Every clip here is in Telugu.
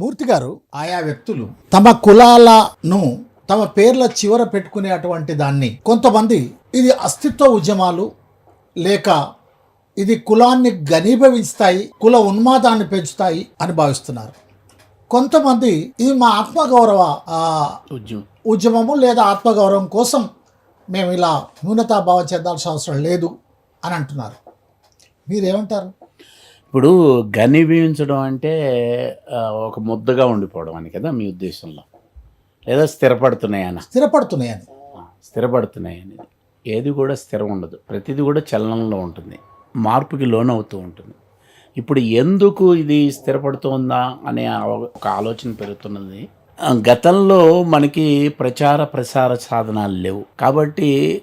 మూర్తి గారు ఆయా వ్యక్తులు తమ కులాలను తమ పేర్ల చివర పెట్టుకునే అటువంటి దాన్ని కొంతమంది ఇది అస్తిత్వ ఉద్యమాలు లేక ఇది కులాన్ని ఘనీభవిస్తాయి కుల ఉన్మాదాన్ని పెంచుతాయి అని భావిస్తున్నారు. కొంతమంది ఇది మా ఆత్మగౌరవ ఉద్యమము లేదా ఆత్మగౌరవం కోసం మేము ఇలా న్యూనతాభావం చెందాల్సిన అవసరం లేదు అని అంటున్నారు. మీరేమంటారు? ఇప్పుడు ఘనీభవించడం అంటే ఒక ముద్దగా ఉండిపోవడం అని కదా మీ ఉద్దేశంలో. లేదా స్థిరపడుతున్నాయన. స్థిరపడుతున్నాయని. స్థిరపడుతున్నాయి అనేది ఏది కూడా స్థిరం ఉండదు. ప్రతిదీ కూడా చలనంలో ఉంటుంది. మార్పుకి లోనవుతూ ఉంటుంది. ఇప్పుడు ఎందుకు ఇది స్థిరపడుతోందా అనే ఒక ఆలోచన పెరుగుతున్నది. గతంలో మనకి ప్రచార ప్రసార సాధనాలు లేవు. కాబట్టి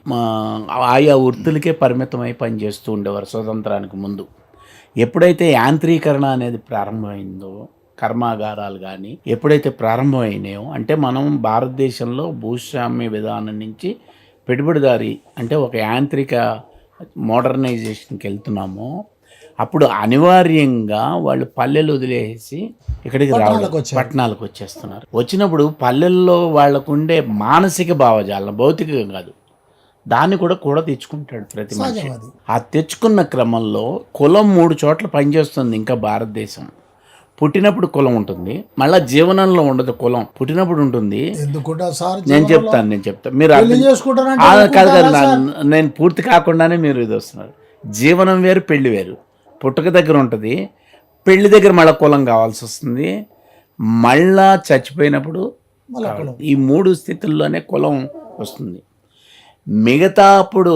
ఆయా వృత్తులకే పరిమితమై పనిచేస్తూ ఉండేవారు స్వతంత్రానికి ముందు. ఎప్పుడైతే యాంత్రీకరణ అనేది ప్రారంభమైందో కర్మాగారాలు కానీ ఎప్పుడైతే ప్రారంభమైనాయో అంటే మనం భారతదేశంలో భూస్వామ్య విధానం నుంచి పెట్టుబడిదారి అంటే ఒక యాంత్రిక మోడర్నైజేషన్కి వెళ్తున్నామో అప్పుడు అనివార్యంగా వాళ్ళు పల్లెలు వదిలేసి ఇక్కడికి రావడం పట్టణాలకు వచ్చేస్తున్నారు. వచ్చినప్పుడు పల్లెల్లో వాళ్ళకు ఉండే మానసిక భావజాలం భౌతికంగా కాదు. దాన్ని కూడా కూడా తెచ్చుకుంటాడు ప్రతి మనిషి. ఆ తెచ్చుకున్న క్రమంలో కులం మూడు చోట్ల పనిచేస్తుంది ఇంకా భారతదేశం. పుట్టినప్పుడు కులం ఉంటుంది మళ్ళా జీవనంలో ఉండదు కులం. పుట్టినప్పుడు ఉంటుంది. నేను చెప్తాను నేను చెప్తాను మీరు కాదు కాదు నేను పూర్తి కాకుండానే మీరు ఇది వస్తున్నారు. జీవనం వేరు పెళ్ళి వేరు. పుట్టుక దగ్గర ఉంటుంది పెళ్ళి దగ్గర మళ్ళీ కులం కావాల్సి వస్తుంది. మళ్ళా చచ్చిపోయినప్పుడు. ఈ మూడు స్థితుల్లోనే కులం వస్తుంది. మిగతా అప్పుడు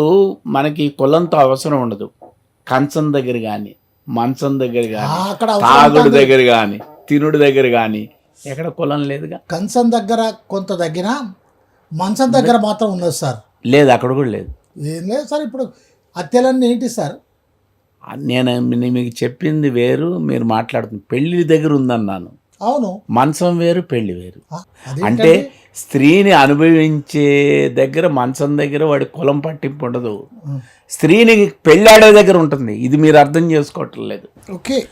మనకి కులంతో అవసరం ఉండదు. కంచం దగ్గర కానీ మంచం దగ్గర కానీ తాగుడు. దగ్గర కానీ తినుడు దగ్గర కానీ ఎక్కడ కులం లేదుగా. కంచం దగ్గర కొంత తగ్గిన మంచం దగ్గర మాత్రం ఉన్నది సార్. లేదు అక్కడ కూడా లేదు. ఏం లేదు సార్ ఇప్పుడు హత్యలన్నీ ఏంటి సార్? నేను మీకు చెప్పింది వేరు మీరు మాట్లాడుతుంది పెళ్ళి దగ్గర ఉందన్నాను. అవును. మంచం వేరు పెళ్ళి వేరు? అంటే స్త్రీని అనుభవించే దగ్గర మంచం దగ్గర వాడి కులం పట్టింపు ఉండదు. స్త్రీని పెళ్ళాడే దగ్గర ఉంటుంది. ఇది మీరు అర్థం చేసుకోవటం లేదు. ఓకే.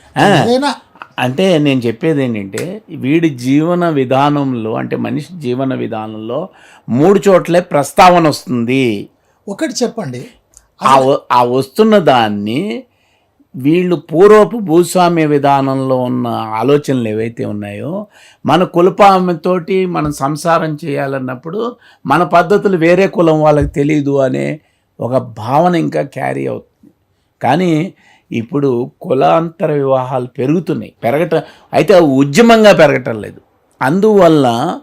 అంటే నేను చెప్పేది ఏంటంటే వీడి జీవన విధానంలో అంటే మనిషి జీవన విధానంలో మూడు చోట్లే ప్రస్తావన వస్తుంది. ఒకటి చెప్పండి. ఆ వస్తున్న దాన్ని వీళ్ళు పూర్వపు భూస్వామ్య విధానంలో ఉన్న ఆలోచనలు ఏవైతే ఉన్నాయో మన కులపామెతోటి మనం సంసారం చేయాలన్నప్పుడు మన పద్ధతులు వేరే కులం వాళ్ళకి తెలియదు అనే ఒక భావన ఇంకా క్యారీ అవుతుంది. కానీ ఇప్పుడు కులాంతర వివాహాలు పెరుగుతున్నాయి. పెరగటం అయితే అవి ఉద్యమంగా పెరగటం లేదు. అందువల్ల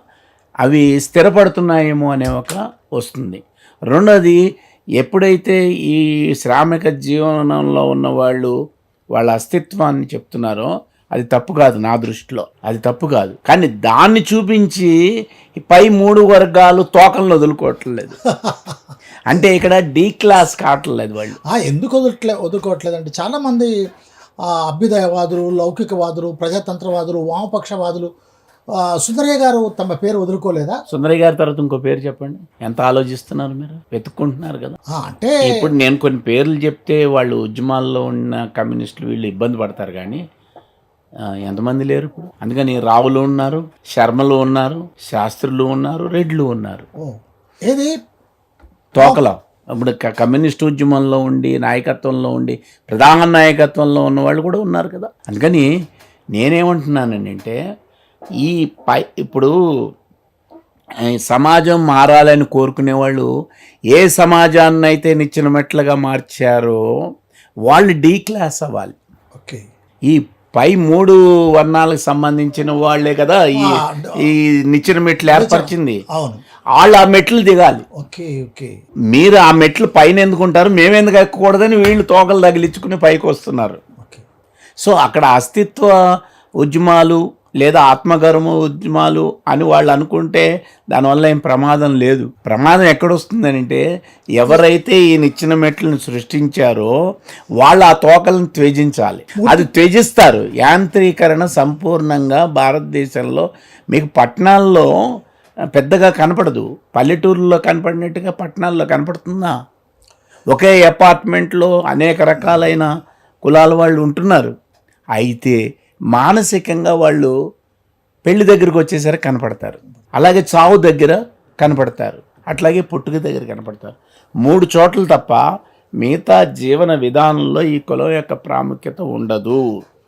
అవి స్థిరపడుతున్నాయేమో అనే ఒక వస్తుంది. రెండోది ఎప్పుడైతే ఈ శ్రామిక జీవనంలో ఉన్న వాళ్ళు వాళ్ళ అస్తిత్వాన్ని చెప్తున్నారో అది తప్పు కాదు నా దృష్టిలో. అది తప్పు కాదు. కానీ దాన్ని చూపించి పై మూడు వర్గాలు తోకలను వదులుకోవట్లేదు. అంటే ఇక్కడ డీ క్లాస్ కావట్లేదు వాళ్ళు. ఎందుకు వదలట్లే వదులుకోవట్లేదు అంటే చాలామంది అభ్యుదయవాదులు లౌకికవాదులు ప్రజాతంత్రవాదులు వామపక్షవాదులు సుందరయ్య గారు తమ పేరు వదులుకోలేదా? సుందరయ్య గారి తర్వాత ఇంకో పేరు చెప్పండి. ఎంత ఆలోచిస్తున్నారు మీరు? వెతుక్కుంటున్నారు కదా. అంటే ఇప్పుడు నేను కొన్ని పేర్లు చెప్తే వాళ్ళు ఉద్యమాల్లో ఉన్న కమ్యూనిస్టులు వీళ్ళు ఇబ్బంది పడతారు కానీ ఎంతమంది లేరు ఇప్పుడు? అందుకని రావులు ఉన్నారు శర్మలు ఉన్నారు శాస్త్రులు ఉన్నారు రెడ్లు ఉన్నారు. ఏది? తోకల. ఇప్పుడు కమ్యూనిస్ట్ ఉద్యమంలో ఉండి నాయకత్వంలో ఉండి ప్రధాన నాయకత్వంలో ఉన్న వాళ్ళు కూడా ఉన్నారు కదా. అందుకని నేనేమంటున్నానంటే ఈ పై ఇప్పుడు సమాజం మారాలని కోరుకునే వాళ్ళు ఏ సమాజాన్ని అయితే నిచ్చిన మెట్లుగా మార్చారో వాళ్ళు డీ క్లాస్ అవ్వాలి. ఓకే. ఈ పై మూడు వర్ణాలకు సంబంధించిన వాళ్ళే కదా ఈ ఈ నిచ్చిన మెట్లు ఏర్పరిచింది. వాళ్ళు ఆ మెట్లు దిగాలి. Okay okay. మీరు ఆ మెట్లు పైన ఎందుకుంటారు మేమెందుకు ఎక్కకూడదని వీళ్ళు తోకలు తగిలించుకుని పైకి వస్తున్నారు. ఓకే. సో అక్కడ అస్తిత్వ ఉద్యమాలు లేదా ఆత్మగర్మ ఉద్యమాలు అని వాళ్ళు అనుకుంటే దానివల్ల ఏం ప్రమాదం లేదు. ప్రమాదం ఎక్కడొస్తుందని ఎవరైతే ఈ నిచ్చిన మెట్లను సృష్టించారో వాళ్ళు ఆ తోకలను త్యజించాలి. అది త్యజిస్తారు. యాంత్రీకరణ సంపూర్ణంగా భారతదేశంలో మీకు పట్టణాల్లో పెద్దగా కనపడదు. పల్లెటూరులో కనపడినట్టుగా పట్టణాల్లో కనపడుతుందా? ఒకే అపార్ట్మెంట్లో అనేక రకాలైన కులాల వాళ్ళు ఉంటున్నారు. అయితే మానసికంగా వాళ్ళు పెళ్ళి దగ్గరికి వచ్చేసరికి కనపడతారు. అలాగే చావు దగ్గర కనపడతారు. అట్లాగే పుట్టుక దగ్గర కనపడతారు. మూడు చోట్ల తప్ప మిగతా జీవన విధానంలో ఈ కులం యొక్క ప్రాముఖ్యత ఉండదు.